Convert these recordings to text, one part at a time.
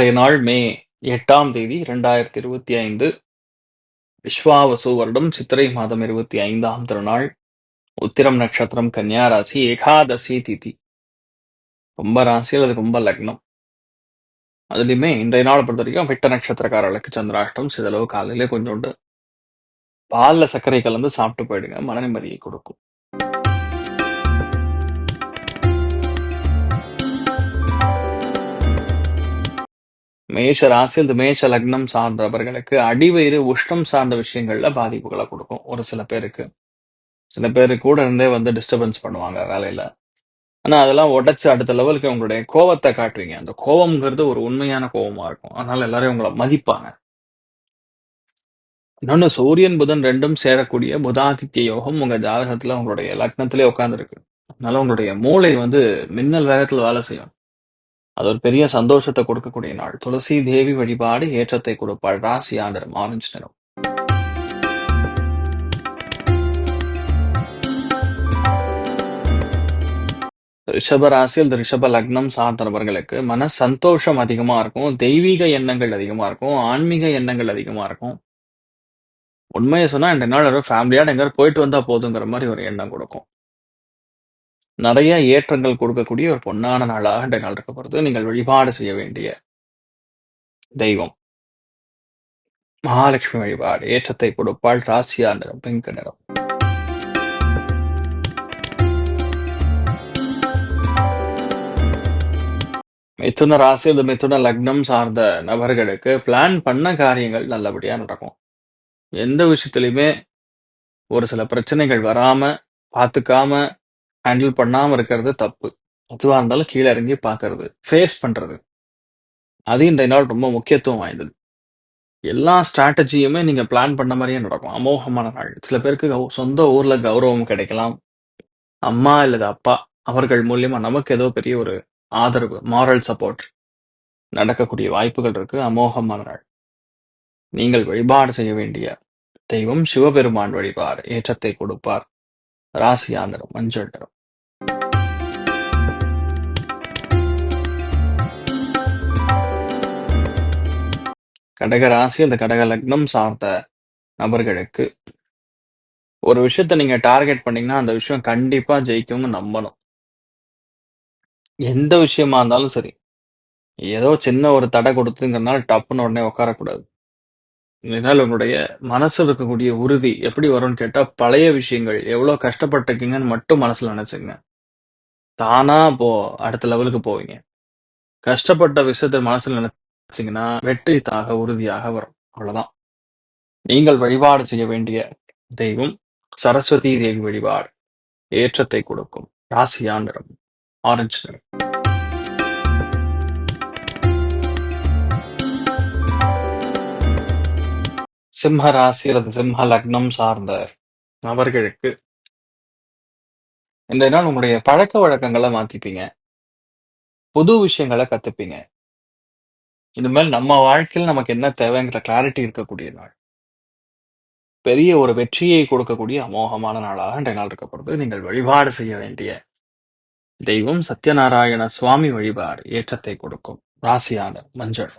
இன்றைய நாள் மே எட்டாம் தேதி இரண்டாயிரத்தி இருபத்தி ஐந்து. விஸ்வாவசு வருடம் சித்திரை மாதம் இருபத்தி ஐந்தாம் திருநாள். உத்திரம் நட்சத்திரம் கன்னியா ராசி ஏகாதசி திதி. ரொம்ப ராசியில் அல்லது ரொம்ப லக்னம். அதுலேயுமே இன்றைய நாள் பொறுத்த வரைக்கும் விட்ட நட்சத்திரக்காரர்களுக்கு சந்திராஷ்டம் சிதளவு காலையிலே கொஞ்சோண்டு. பாலில் சர்க்கரை கலந்து சாப்பிட்டு போயிடுங்க மன நிம்மதியை கொடுக்கும். மேஷ ராசி இந்த மேஷ லக்னம் சார்ந்தவர்களுக்கு அடிவயிறு உஷ்ணம் சார்ந்த விஷயங்கள்ல பாதிப்புகளை கொடுக்கும். ஒரு சில பேருக்கு. சில பேர் கூட இருந்தே வந்து டிஸ்டர்பன்ஸ் பண்ணுவாங்க வேலையில. ஆனா அதெல்லாம் உடைச்சு அடுத்த லெவலுக்கு உங்களுடைய கோவத்தை காட்டுவீங்க. அந்த கோவம்ங்கிறது ஒரு உண்மையான கோவமா இருக்கும். அதனால எல்லாரும் உங்களை மதிப்பாங்க. இன்னொன்னு சூரியன் புதன் ரெண்டும் சேரக்கூடிய புதாதித்ய யோகம் உங்க ஜாதகத்துல உங்களுடைய லக்னத்திலே உட்காந்துருக்கு அதனால உங்களுடைய மூளை வந்து மின்னல் வேகத்துல வேலை செய்யும். அது ஒரு பெரிய சந்தோஷத்தை கொடுக்கக்கூடிய நாள். துளசி தேவி வழிபாடு ஏற்றத்தை கொடுப்பாள். ராசி ஆண்டரும் ஆரஞ்சு நிறம். ரிஷப ராசி ரிஷப லக்னம் சார்ந்தவர்களுக்கு மன சந்தோஷம் அதிகமா இருக்கும். தெய்வீக எண்ணங்கள் அதிகமா இருக்கும். ஆன்மீக எண்ணங்கள் அதிகமா இருக்கும். உண்மையை சொன்னா ரெண்டு நாள் ஃபேமிலியோட எங்க போயிட்டு வந்தா போதுங்கிற மாதிரி ஒரு எண்ணம் கொடுக்கும். நிறைய ஏற்றங்கள் கொடுக்கக்கூடிய ஒரு பொன்னான நாளாக இந்த நாள் இருக்க போகிறது நீங்கள் வழிபாடு செய்ய வேண்டிய தெய்வம். மகாலட்சுமி வழிபாடு ஏற்றத்தை கொடுப்பாள் ராசியா நிறம் பிங்க் நிறம். மிதுன ராசி அல்லது மிதுன லக்னம் சார்ந்த நபர்களுக்கு பிளான் பண்ண காரியங்கள் நல்லபடியா நடக்கும். எந்த விஷயத்திலையுமே ஒரு சில பிரச்சனைகள் வராம பார்த்துக்காம ஹேண்டில் பண்ணாமல் இருக்கிறது தப்பு. எதுவாக இருந்தாலும் கீழே இறங்கி பார்க்கறது ஃபேஸ் பண்றது. அது இந்த நாள் ரொம்ப முக்கியத்துவம் வாய்ந்தது. எல்லா ஸ்ட்ராட்டஜியுமே நீங்க பிளான் பண்ண மாதிரியே நடக்கும். அமோகமான நாள். சில பேருக்கு சொந்த ஊரில் கௌரவம் கிடைக்கலாம். அம்மா அல்லது அப்பா அவர்கள் மூலியமா நமக்கு ஏதோ பெரிய ஒரு ஆதரவு மாரல் சப்போர்ட் நடக்கக்கூடிய வாய்ப்புகள் இருக்கு. அமோகமான நாள். நீங்கள் வழிபாடு செய்ய வேண்டிய தெய்வம் சிவபெருமான் வழிபாடு ஏற்றத்தை கொடுப்பார். ராசியா நிறம் மஞ்சள் நிறம். கடக ராசி அந்த கடக லக்னம் சார்ந்த நபர்களுக்கு ஒரு விஷயத்த நீங்க டார்கெட் பண்ணீங்கன்னா அந்த விஷயம் கண்டிப்பா ஜெயிக்கும்னு நம்பணும். எந்த விஷயமா இருந்தாலும் சரி ஏதோ சின்ன ஒரு தடை கொடுத்துங்கிறனால டப்புன்னு உடனே உட்காரக்கூடாது. இதனால் உங்களுடைய மனசுல இருக்கக்கூடிய உறுதி எப்படி வரும்னு கேட்டா பழைய விஷயங்கள் எவ்வளவு கஷ்டப்பட்டிருக்கீங்கன்னு மட்டும் மனசுல நினச்சிங்க தானா போ அடுத்த லெவலுக்கு போவீங்க. கஷ்டப்பட்ட விஷயத்தை மனசுல நினைச்சீங்கன்னா வெற்றி தாக உறுதியாக வரும். அவ்வளவுதான். நீங்கள் வழிபாடு செய்ய வேண்டிய தெய்வம் சரஸ்வதி தேவி வழிபாடு ஏற்றத்தை கொடுக்கும். ராசியா நிறம் ஆரஞ்சு நிறம். சிம்ம ராசி அல்லது சிம்ம லக்னம் சார்ந்த நபர்களுக்கு இந்த நாள் உங்களுடைய பழக்க வழக்கங்களை மாத்திப்பீங்க. புது விஷயங்களை கத்துப்பீங்க. இனிமேல் நம்ம வாழ்க்கையில் நமக்கு என்ன தேவைங்கிற கிளாரிட்டி இருக்கக்கூடிய நாள். பெரிய ஒரு வெற்றியை கொடுக்கக்கூடிய அமோகமான நாளாக இன்றைய நாள் இருக்கப்படுது நீங்கள் வழிபாடு செய்ய வேண்டிய தெய்வம் சத்யநாராயண சுவாமி வழிபாடு ஏற்றத்தை கொடுக்கும். ராசியான மஞ்சள்.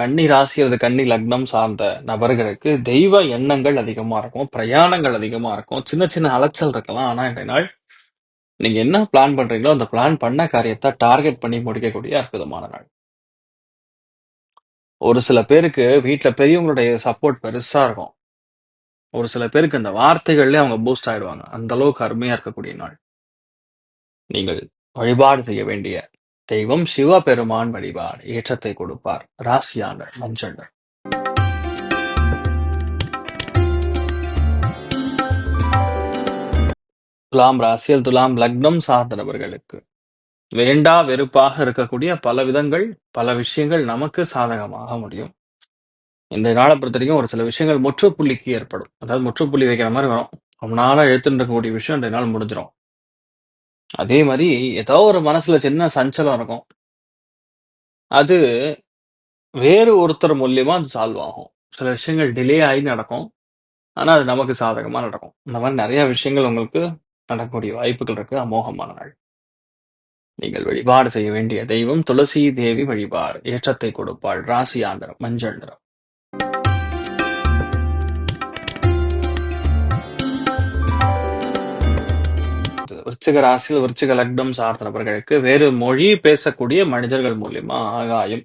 கன்னி ராசி அல்லது கன்னி லக்னம் சார்ந்த நபர்களுக்கு தெய்வ எண்ணங்கள் அதிகமாக இருக்கும். பிரயாணங்கள் அதிகமாக இருக்கும். சின்ன சின்ன அலைச்சல் இருக்கலாம். ஆனால் இன்றைய நாள் நீங்கள் என்ன பிளான் பண்றீங்களோ, அந்த பிளான் பண்ண காரியத்தை டார்கெட் பண்ணி முடிக்கக்கூடிய அற்புதமான நாள். ஒரு சில பேருக்கு வீட்டில் பெரியவங்களுடைய சப்போர்ட் பெருசாக இருக்கும். ஒரு சில பேருக்கு அந்த வார்த்தைகள்லேயே அவங்க பூஸ்ட் ஆகிடுவாங்க அந்த அளவுக்கு இருக்கக்கூடிய நாள். நீங்கள் வழிபாடு செய்ய வேண்டிய தெய்வம் சிவபெருமான் வழிபாடு ஏற்றத்தை கொடுப்பார். ராசியான மஞ்சள் துலாம் ராசியில் துலாம் லக்னம் சார்ந்த நபர்களுக்கு வேண்டா வெறுப்பாக இருக்கக்கூடிய பல விதங்கள், பல விஷயங்கள் நமக்கு சாதகமாக முடியும். இந்த நாளை பொறுத்தவரைக்கும் ஒரு சில விஷயங்கள் முற்றுப்புள்ளிக்கு ஏற்படும். அதாவது முற்றுப்புள்ளி வைக்கிற மாதிரி வரும். ரொம்ப நாளா இழுத்துட்டு இருக்கக்கூடிய விஷயம் இந்த நாள் முடிஞ்சிடும் அதே மாரி ஏதோ ஒரு மனசுல சின்ன சஞ்சலம் இருக்கும். அது வேறு ஒருத்தர் மூலியமா அது சால்வ் ஆகும். சில விஷயங்கள் டிலே ஆயி நடக்கும். ஆனா, அது நமக்கு சாதகமா நடக்கும். இந்த மாரி நெறைய விஷயங்கள் உங்களுக்கு நடக்கக்கூடிய வாய்ப்புகள் இருக்கு. அமோகமான நாள். நீங்கள் வழிபாடு செய்ய வேண்டிய தெய்வம் துளசி தேவி வழிபாடு ஏற்றத்தை கொடுப்பாள். ராசி ஆந்திரம் மஞ்சள் நிறம். விருச்சிக ராசியில் விருச்சிக லக்னம் சார்ந்த நபர்களுக்கு வேறு மொழி பேசக்கூடிய மனிதர்கள் மூலியமா ஆகாயம்.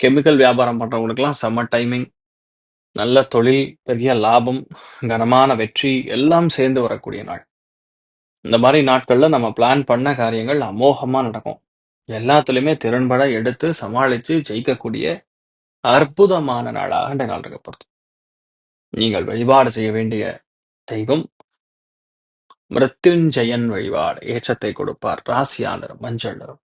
கெமிக்கல் வியாபாரம் பண்றவங்களுக்குலாம் செம்ம டைமிங். நல்ல தொழில், பெரிய லாபம், கனமான வெற்றி எல்லாம் சேர்ந்து வரக்கூடிய நாள். இந்த மாதிரி நாட்கள்ல நம்ம பிளான் பண்ண காரியங்கள் அமோகமா நடக்கும். எல்லாத்துலயுமே திறன்பட எடுத்து சமாளிச்சு ஜெயிக்கக்கூடிய அற்புதமான நாளாக இந்த நாள் இருக்கப்படுது. நீங்கள் வழிபாடு செய்ய வேண்டிய தெய்வம் மிருத்யுஞ்சயன் வழிபாடு ஏற்றத்தை கொடுப்பார். ராசியா நிறம் மஞ்சள் நிறம்.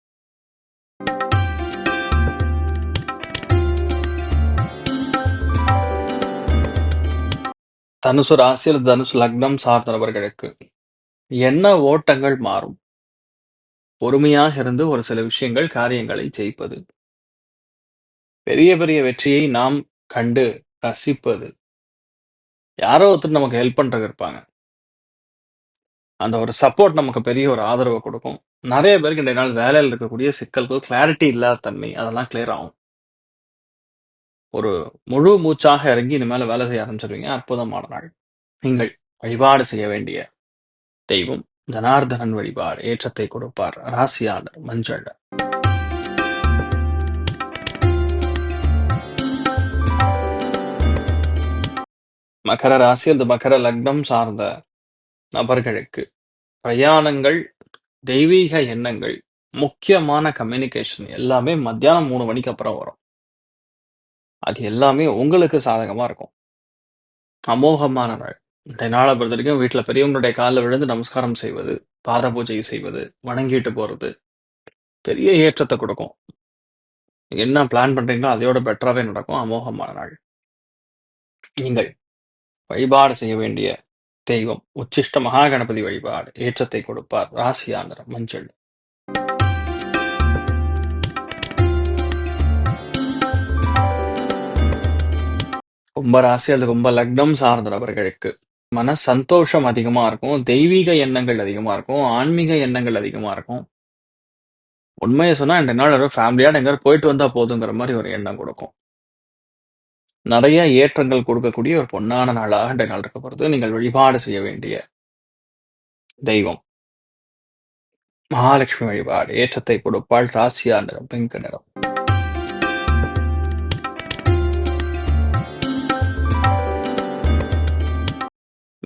தனுசு ராசியில் தனுசு லக்னம் சார்ந்தவர்களுக்கு என்ன ஓட்டங்கள் மாறும். பொறுமையாக இருந்து ஒரு சில விஷயங்கள் காரியங்களை ஜெயிப்பது. பெரிய பெரிய வெற்றியை நாம் கண்டு ரசிப்பது. யாரோ ஒருத்தர் நமக்கு ஹெல்ப் பண்றதுக்கு இருப்பாங்க. அந்த ஒரு சப்போர்ட் நமக்கு பெரிய ஒரு ஆதரவை கொடுக்கும். நிறைய பேருக்கு இந்த நாள் வேலையில இருக்கக்கூடிய சிக்கல்கள், கிளாரிட்டி இல்லாத தன்மை அதெல்லாம் கிளியர் ஆகும். ஒரு முழு மூச்சாக இறங்கி இனிமேல் வேலை செய்ய ஆரம்பிச்சிருவீங்க அற்புதமான நாள். நீங்கள் வழிபாடு செய்ய வேண்டிய தெய்வம் ஜனார்தனன் வழிபாடு ஏற்றத்தை கொடுப்பார். ராசியாளர் மஞ்சள் மகர ராசி அந்த மகர லக்னம் சார்ந்த நபர்களுக்கு பிரயாணங்கள், தெய்வீக எண்ணங்கள், முக்கியமான கம்யூனிகேஷன் எல்லாமே மத்தியானம் 3 மணிக்கு அப்புறம் வரும். அது எல்லாமே உங்களுக்கு சாதகமா இருக்கும். அமோகமான நாள். இந்த நாள பொறுத்தவரைக்கும் வீட்ல பெரியவங்களுடைய கால்ல விழுந்து நமஸ்காரம் செய்வது, பாத பூஜை செய்வது, வணங்கிட்டு போறது, பெரிய ஏற்றத்தை கொடுக்கும். என்ன பிளான் பண்றீங்களோ அதையோட பெட்டராவே நடக்கும். அமோகமான நாள். நீங்கள் வழிபாடு செய்ய வேண்டிய தெய்வம் உச்சிஷ்ட மகாகணபதி வழிபாடு ஏற்றத்தை கொடுப்பார். ராசியா மஞ்சள். கும்ப ராசி அல்லது கும்ப லக்னம் சார்ந்த நபர்களுக்கு மன சந்தோஷம் அதிகமா இருக்கும். தெய்வீக எண்ணங்கள் அதிகமா இருக்கும். ஆன்மீக எண்ணங்கள் அதிகமா இருக்கும். உண்மையை சொன்னா ரெண்டு நாள் ஒரு ஃபேமிலியா எங்கேயாவது போயிட்டு வந்தா போதுங்கிற மாதிரி ஒரு எண்ணம் கொடுக்கும். நிறைய ஏற்றங்கள் கொடுக்கக்கூடிய ஒரு பொன்னான நாளாக இன்றைய நாள் இருக்க போகிறது நீங்கள் வழிபாடு செய்ய வேண்டிய தெய்வம் மகாலட்சுமி வழிபாடு ஏற்றத்தை கொடுப்பாள். ராசியா நிறம் பிங்க் நிறம்.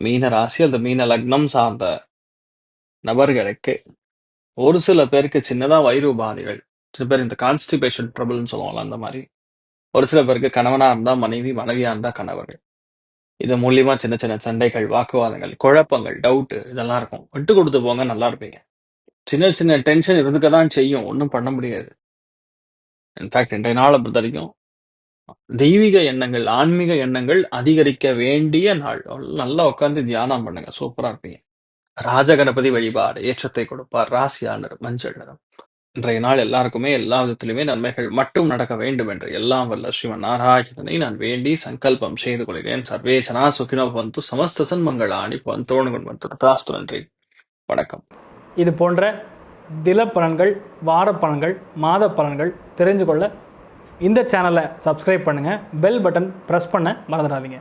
மீன ராசி அந்த மீன லக்னம் சார்ந்த நபர்களுக்கு ஒரு சில பேருக்கு சின்னதா வயிறு உபாதைகள், சில பேர் இந்த கான்ஸ்டிபேஷன் ட்ரபிள்னு சொல்லுவாங்கல்ல அந்த மாதிரி ஒரு சில பேருக்கு கணவனா இருந்தா மனைவி, மனைவியா இருந்தா கணவர்கள் இது மூலியமா சின்ன சின்ன சண்டைகள், வாக்குவாதங்கள், குழப்பங்கள், டவுட்டு இதெல்லாம் இருக்கும். விட்டு கொடுத்து போங்க நல்லா இருப்பீங்க. சின்ன சின்ன டென்ஷன் இருந்துக்க தான் செய்யும். ஒன்றும் பண்ண முடியாது. இன்ஃபேக்ட் இன்றைய நாளை பொறுத்த வரைக்கும் தெய்வீக எண்ணங்கள், ஆன்மீக எண்ணங்கள் அதிகரிக்க வேண்டிய நாள். நல்லா உட்கார்ந்து தியானம் பண்ணுங்க. சூப்பரா இருப்பீங்க. ராஜகணபதி வழிபாடு ஏற்றத்தை கொடுப்பார். ராசியா மஞ்சள் நிறம். இன்றைய நாள் எல்லாருக்குமே எல்லா விதத்திலுமே நன்மைகள் மட்டும் நடக்க வேண்டும் என்று எல்லாம் வல்ல ஸ்ரீமன் நாராயணனை நான் வேண்டி சங்கல்பம் செய்து கொள்கிறேன். சர்வே ஜனா சுகினோ பந்து சமஸ்த சன்மங்களாணி பந்தோணுகள் வந்து தாஸ்து நன்றி. வணக்கம். இது போன்ற தில பலன்கள் வார பலன்கள் மாத பலன்கள் தெரிஞ்சு கொள்ள இந்த சேனலை சப்ஸ்கிரைப் பண்ணுங்கள் பெல் பட்டன் ப்ரெஸ் பண்ண மறந்துடாதீங்க